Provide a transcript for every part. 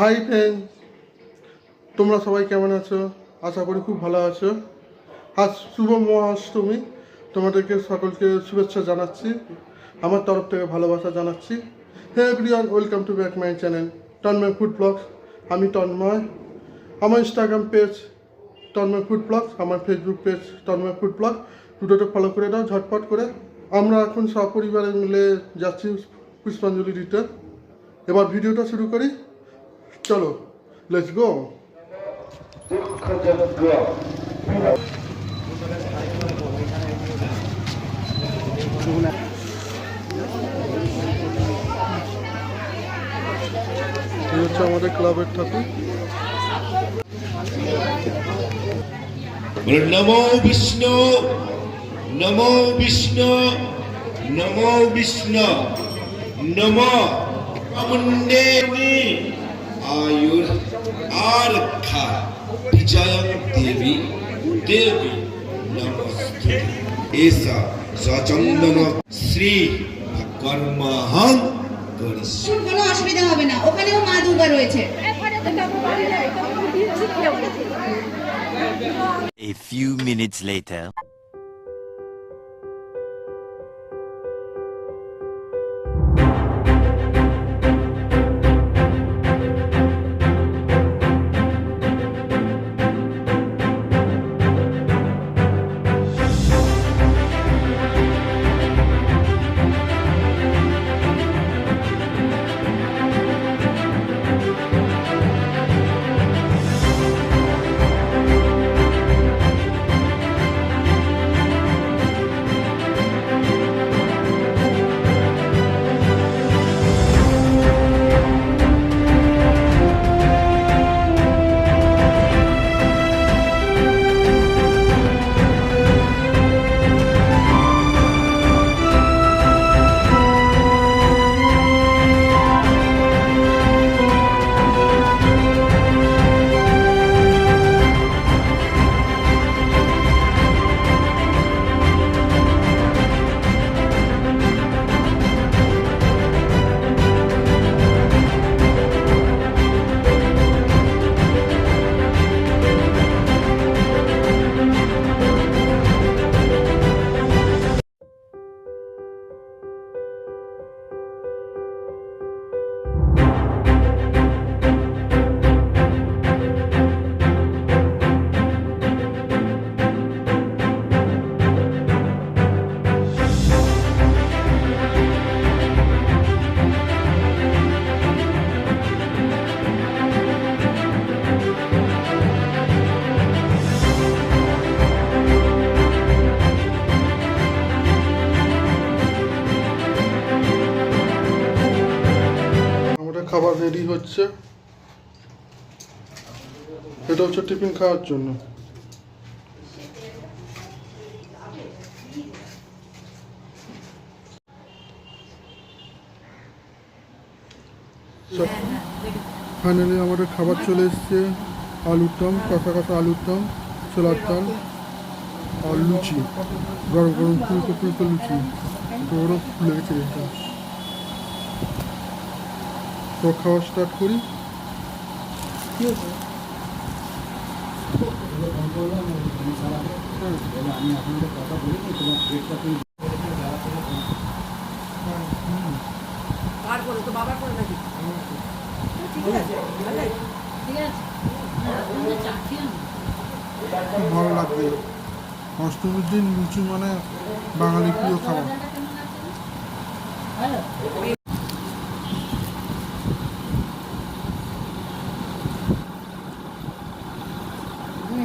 Hi friend তোমরা সবাই কেমন আছো? আশা করি খুব ভালো আছো। আজ শুভ মহাষ্টমী। তোমাদেরকে সকলকে শুভেচ্ছা জানাচ্ছি। আমার তরফ থেকে ভালোবাসা জানাচ্ছি। Hey everyone welcome to back my channel Tanmoy food blogs আমি তন্ময়। আমার Instagram page Tanmoy food blog আমার Facebook page Tanmoy food blog দুটোতে ফলো করে দাও, ঝটপট করে। আমরা এখন সপরিবারে মিলে যাচ্ছি পুষ্পাঞ্জলি দিতে। এবার ভিডিওটা শুরু করি। চলো লেটস গো হচ্ছে আমাদের ক্লাবের ঠাকুর। নমো বিষ্ণু নমো বিষ্ণু নমো বিষ্ণু, নম মুন্ডে আয়ুর আরক্ষা বিজয়ং দেবী দেবী নমস্তে এসা সচন্দন শ্রী কর্মহং করিষ্য। কোনো অসুবিধা হবে না। ওখানেও মা দুর্গা রয়েছে। A few minutes later. হচ্ছে? এটা হচ্ছে টিফিন খাওয়ার জন্য। ফাইনালি আমাদের খাবার চলে এসছে। আলুর দম কাঁচা কষা আলুর দম, ছোলার ডাল আর লুচি, গরম গরম ফুলকো ফুলকো লুচি। গরম ফুলে গেছে এটা। তো খাওয়া স্টার্ট করি খুব ভালো লাগবে। অষ্টমীর দিন লুচি মানে বাঙালি প্রিয় খাবার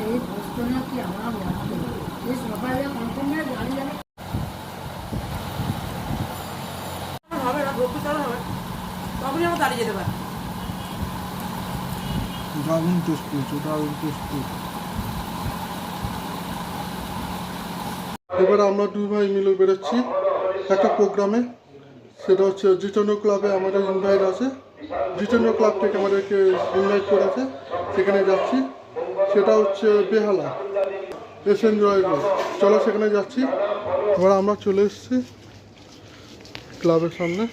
এই বস্তুটা কি আমার বানাবে এই সকালে কন্টেনার গাড়ি যাবে হবে না ভক্তি চালু হবে দাঁড়িয়ে যেতে পারি। দারুণ টেস্ট করেছে দারুণ টেস্ট করেছে এবার আমরা দুই ভাই মিলে বেরোচ্ছি একটা প্রোগ্রামে। সেটা হচ্ছে জিতেন্দ্র ক্লাবে আমাদের ইনভাইট আছে। জিতেন্দ্র ক্লাব থেকে আমাদেরকে ইনভাইট করেছে। সেখানে যাচ্ছি। সেটা হচ্ছে Behala. S N Roy road চলো সেখানে যাচ্ছি। এবার আমরা চলে এসেছি ক্লাবের সামনে।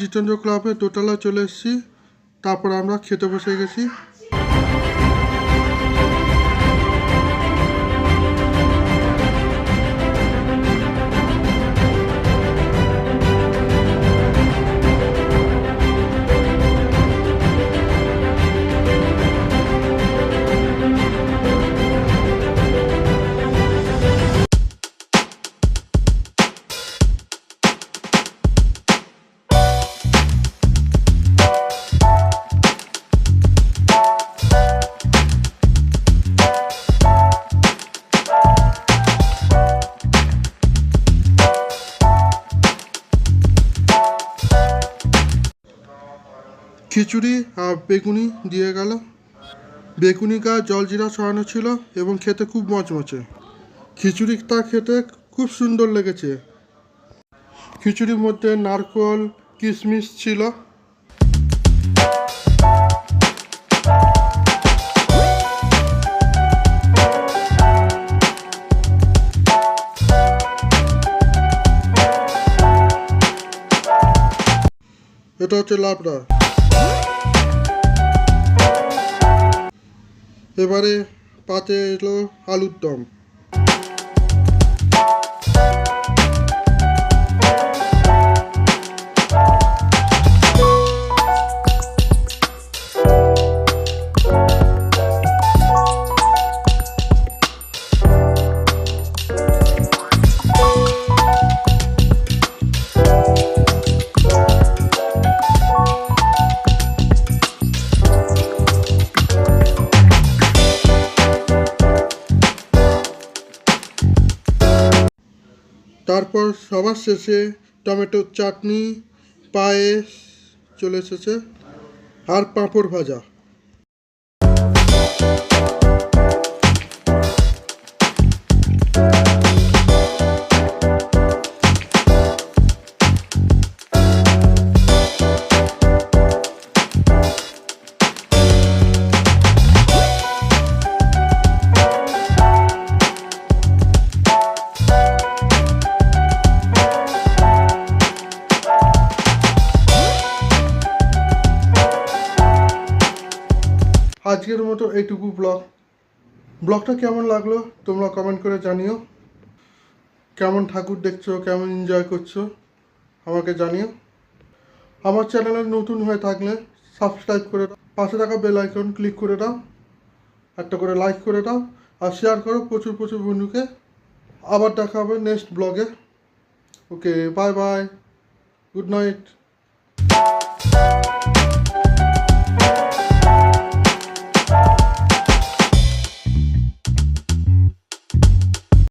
জিতেন্দ্র ক্লাবে দোতলায় চলে এসেছি তারপর আমরা খেতে বসে গেছি। খিচুড়ি আর বেগুনি দিয়ে গেল। বেগুনি গা জলজিরা ছড়ানো ছিল এবং খেতে খুব মচমচে। খিচুড়িটা খেতে খুব সুন্দর লেগেছে। খিচুড়ির মধ্যে নারকল, কিশমিশ ছিল। এটা হচ্ছে লাবড়া। এবারে পাতে এলো আলুর দম। তারপর সবার শেষে টমেটোর চাটনি পায়েস চলে এসেছে আর পাঁপড় ভাজা। মতো এইটুকু ব্লগ। ব্লগটা কেমন লাগল তোমরা কমেন্ট করে জানিও। কেমন ঠাকুর দেখছ, কেমন এনজয় করছ, আমাকে জানিও। আমার চ্যানেলে নতুন হয়ে থাকলে সাবস্ক্রাইব করে দাও। পাশে থাকা বেল আইকন ক্লিক করে দাও। একটা করে লাইক করে দাও। আর শেয়ার করো প্রচুর প্রচুর বন্ধুকে। আবার দেখা হবে নেক্সট ব্লগে okay bye bye good night